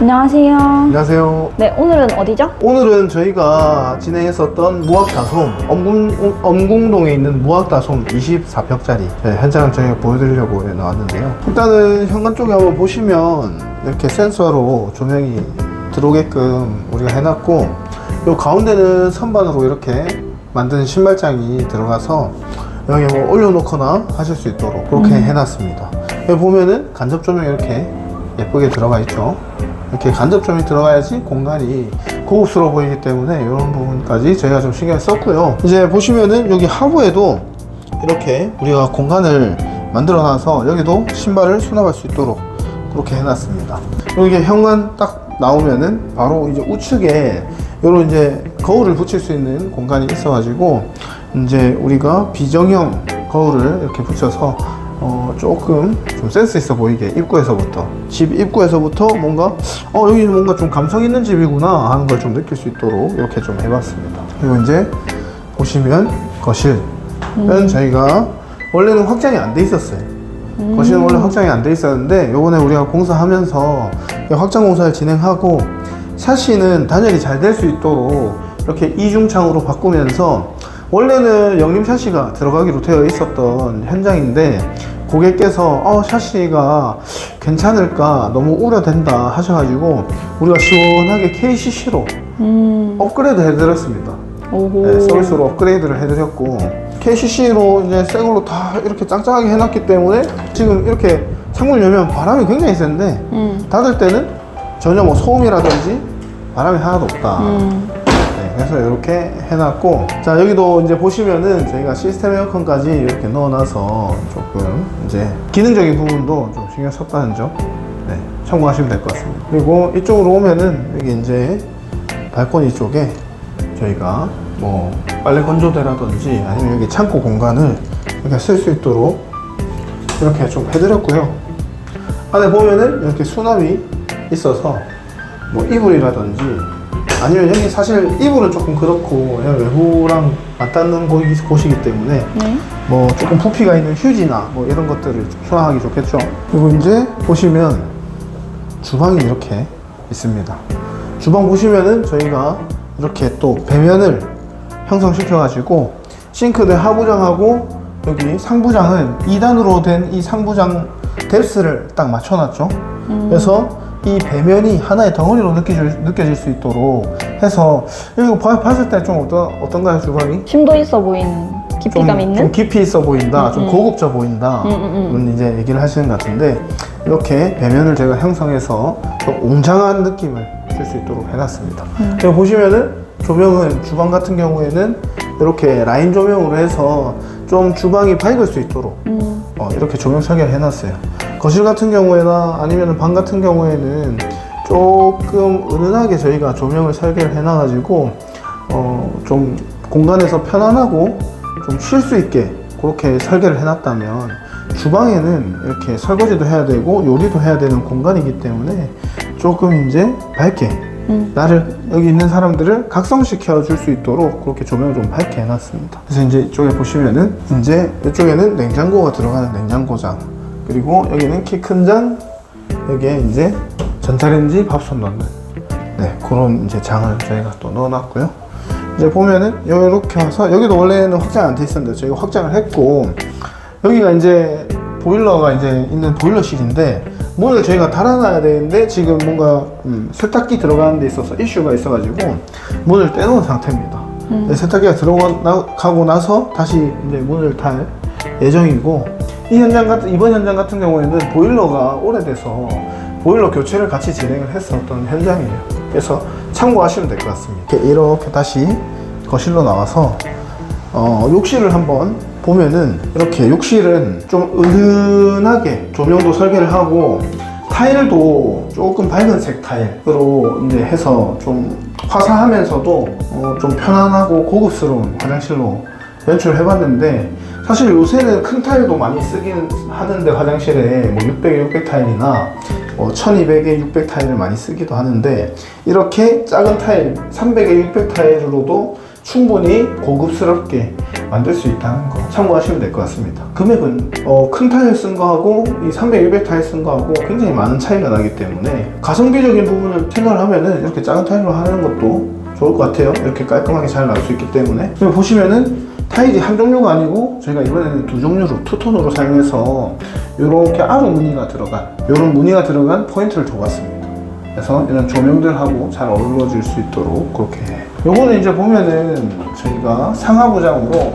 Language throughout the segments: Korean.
안녕하세요. 안녕하세요. 네, 오늘은 어디죠? 오늘은 저희가 진행했었던 무학다솜 엄궁, 엄궁동에 있는 무학다솜 24평짜리 현장을 저희가 보여드리려고 나왔는데요. 일단은 현관 쪽에 한번 보시면 이렇게 센서로 조명이 들어오게끔 우리가 해놨고 요 가운데는 선반으로 이렇게 만든 신발장이 들어가서 여기 뭐 올려놓거나 하실 수 있도록 그렇게 해놨습니다. 여기 보면은 간접 조명 이렇게 예쁘게 들어가 있죠. 이렇게 간접점이 들어가야지 공간이 고급스러워 보이기 때문에 이런 부분까지 저희가 좀 신경 썼고요. 이제 보시면은 여기 하부에도 이렇게 우리가 공간을 만들어 놔서 여기도 신발을 수납할 수 있도록 그렇게 해놨습니다. 여기 현관 딱 나오면은 바로 이제 우측에 이런 이제 거울을 붙일 수 있는 공간이 있어 가지고 이제 우리가 비정형 거울을 이렇게 붙여서 어, 조금 좀 센스 있어 보이게 입구에서부터 집 입구에서부터 뭔가 어 여기 뭔가 좀 감성 있는 집이구나 하는 걸 좀 느낄 수 있도록 이렇게 좀 해봤습니다. 그리고 이제 보시면 거실은 저희가 원래는 확장이 안 돼 있었어요. 거실은 원래 확장이 안 돼 있었는데 요번에 우리가 공사하면서 확장 공사를 진행하고 샤시는 단열이 잘 될 수 있도록 이렇게 이중창으로 바꾸면서 원래는 영림 샤시가 들어가기로 되어 있었던 현장인데 고객께서 어 샤시가 괜찮을까? 너무 우려된다. 하셔가지고 우리가 시원하게 KCC로 음, 업그레이드 해드렸습니다. 네, 서비스로 업그레이드를 해드렸고 KCC로 이제 새 걸로 다 이렇게 짱짱하게 해놨기 때문에 지금 이렇게 창문을 열면 바람이 굉장히 센데 음, 닫을 때는 전혀 뭐 소음이라든지 바람이 하나도 없다. 음, 네, 그래서 이렇게 해놨고 자 여기도 이제 보시면은 저희가 시스템 에어컨까지 이렇게 넣어놔서 조금 이제 기능적인 부분도 좀 신경 썼다는 점 네, 참고하시면 될 것 같습니다. 그리고 이쪽으로 오면은 여기 이제 발코니 쪽에 저희가 뭐 빨래 건조대라든지 아니면 여기 창고 공간을 이렇게 쓸 수 있도록 이렇게 좀 해드렸고요. 안에 보면은 이렇게 수납이 있어서 뭐 이불이라든지 아니면 여기 사실 이불은 조금 그렇고 그냥 외부랑 맞닿는 곳이, 곳이기 때문에 네. 뭐 조금 부피가 있는 휴지나 뭐 이런 것들을 수납하기 좋겠죠. 그리고 이제 보시면 주방이 이렇게 있습니다. 주방 보시면은 저희가 이렇게 또 배면을 형성시켜 가지고 싱크대 하부장하고 여기 상부장은 2단으로 된 이 상부장 뎁스를 딱 맞춰놨죠. 그래서 이 배면이 하나의 덩어리로 느껴질, 느껴질 수 있도록 해서 이거 봐- 봤을 때 좀 어떤, 어떤가요 주방이? 심도 있어 보이는 깊이감 좀, 있는? 좀 깊이 있어 보인다, 좀 음. 고급져 보인다, 음, 음, 음, 이제 얘기를 하시는 것 같은데 이렇게 배면을 제가 형성해서 좀 웅장한 느낌을 줄 수 있도록 해놨습니다. 음. 여기 보시면은 조명은 주방 같은 경우에는 이렇게 라인 조명으로 해서 좀 주방이 밝을 수 있도록 음, 어, 이렇게 조명 설계를 해놨어요. 거실 같은 경우에나 아니면 방 같은 경우에는 조금 은은하게 저희가 조명을 설계를 해놔가지고 어, 좀 공간에서 편안하고 좀 쉴 수 있게 그렇게 설계를 해놨다면 주방에는 이렇게 설거지도 해야 되고 요리도 해야 되는 공간이기 때문에 조금 이제 밝게 음. 나를 여기 있는 사람들을 각성시켜 줄 수 있도록 그렇게 조명을 좀 밝게 해놨습니다. 그래서 이제 이쪽에 보시면은 이제 이쪽에는 냉장고가 들어가는 냉장고장 그리고 여기는 키큰장 여기에 이제 전자레인지 밥솥 넣는 네 그런 이제 장을 저희가 또 넣어놨고요. 이제 보면은 이렇게 와서 여기도 원래는 확장 안 돼 있었는데 저희가 확장을 했고 여기가 이제 보일러가 이제 있는 보일러실인데 문을 저희가 달아놔야 되는데 지금 뭔가 음, 세탁기 들어가는 데 있어서 이슈가 있어가지고 문을 떼놓은 상태입니다. 네, 세탁기가 들어가고 나서 다시 이제 문을 달 예정이고 이 현장 같은 이번 현장 같은 경우에는 보일러가 오래돼서 보일러 교체를 같이 진행을 했었던 현장이에요. 그래서 참고하시면 될 것 같습니다. 이렇게, 다시 거실로 나와서 어, 욕실을 한번 보면은 이렇게 욕실은 좀 은은하게 조명도 설계를 하고 타일도 조금 밝은색 타일로 이제 해서 좀 화사하면서도 어, 좀 편안하고 고급스러운 화장실로 연출을 해봤는데 사실 요새는 큰 타일도 많이 쓰긴 하는데 화장실에 뭐 600에 600 타일이나 뭐 1200에 600 타일을 많이 쓰기도 하는데 이렇게 작은 타일 300에 600 타일로도 충분히 고급스럽게 만들 수 있다는 거 참고하시면 될 것 같습니다. 금액은 어, 큰 타일 쓴 거하고 이 300, 200 타일 쓴 거하고 굉장히 많은 차이가 나기 때문에 가성비적인 부분을 생각을 하면은 이렇게 작은 타일로 하는 것도 좋을 것 같아요. 이렇게 깔끔하게 잘 나올 수 있기 때문에 보시면은 타일이 한 종류가 아니고 저희가 이번에는 두 종류로 투톤으로 사용해서 이렇게 아로 무늬가 들어간 이런 무늬가 들어간 포인트를 줘봤습니다. 그래서 이런 조명들하고 잘 어우러질 수 있도록 그렇게 요거는 이제 보면은 저희가 상하부장으로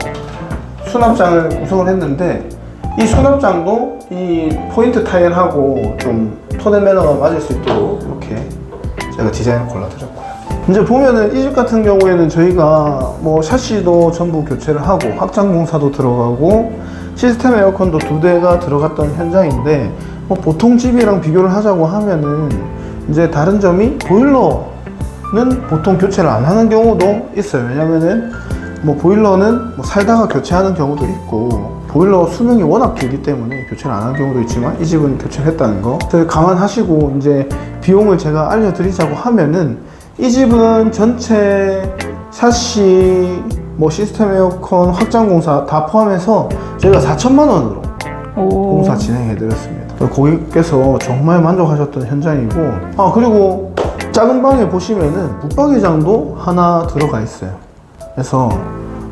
수납장을 구성을 했는데 이 수납장도 이 포인트 타일하고 좀 톤의 매너가 맞을 수 있도록 이렇게 제가 디자인을 골라드렸고요. 이제 보면은 이 집 같은 경우에는 저희가 뭐 샤시도 전부 교체를 하고 확장 공사도 들어가고 시스템 에어컨도 두 대가 들어갔던 현장인데 뭐 보통 집이랑 비교를 하자고 하면은 이제 다른 점이 보일러는 보통 교체를 안 하는 경우도 있어요. 왜냐면은 뭐 보일러는 뭐 살다가 교체하는 경우도 있고 보일러 수명이 워낙 길기 때문에 교체를 안 하는 경우도 있지만 이 집은 교체를 했다는 거 감안하시고 이제 비용을 제가 알려드리자고 하면은 이 집은 전체 샤시 뭐 시스템 에어컨 확장 공사 다 포함해서 저희가 4천만 원으로 오. 공사 진행해 드렸습니다. 고객께서 정말 만족하셨던 현장이고, 아, 그리고 작은 방에 보시면은 붙박이장도 하나 들어가 있어요. 그래서,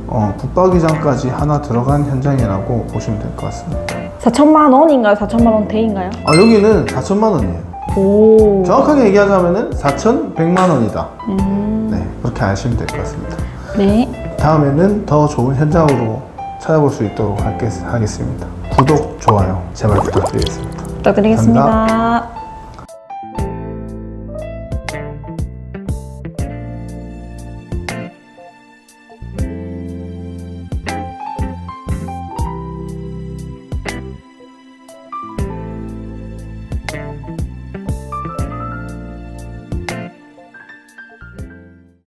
어, 붙박이장까지 하나 들어간 현장이라고 보시면 될 것 같습니다. 4천만 원인가요? 4천만 원대인가요? 아, 여기는 4천만 원이에요. 오. 정확하게 얘기하자면은 4,100만 원이다. 음. 네, 그렇게 아시면 될 것 같습니다. 네. 다음에는 더 좋은 현장으로 찾아볼 수 있도록 하겠- 하겠습니다. 구독, 좋아요, 제발 부탁드리겠습니다. 부탁드리겠습니다.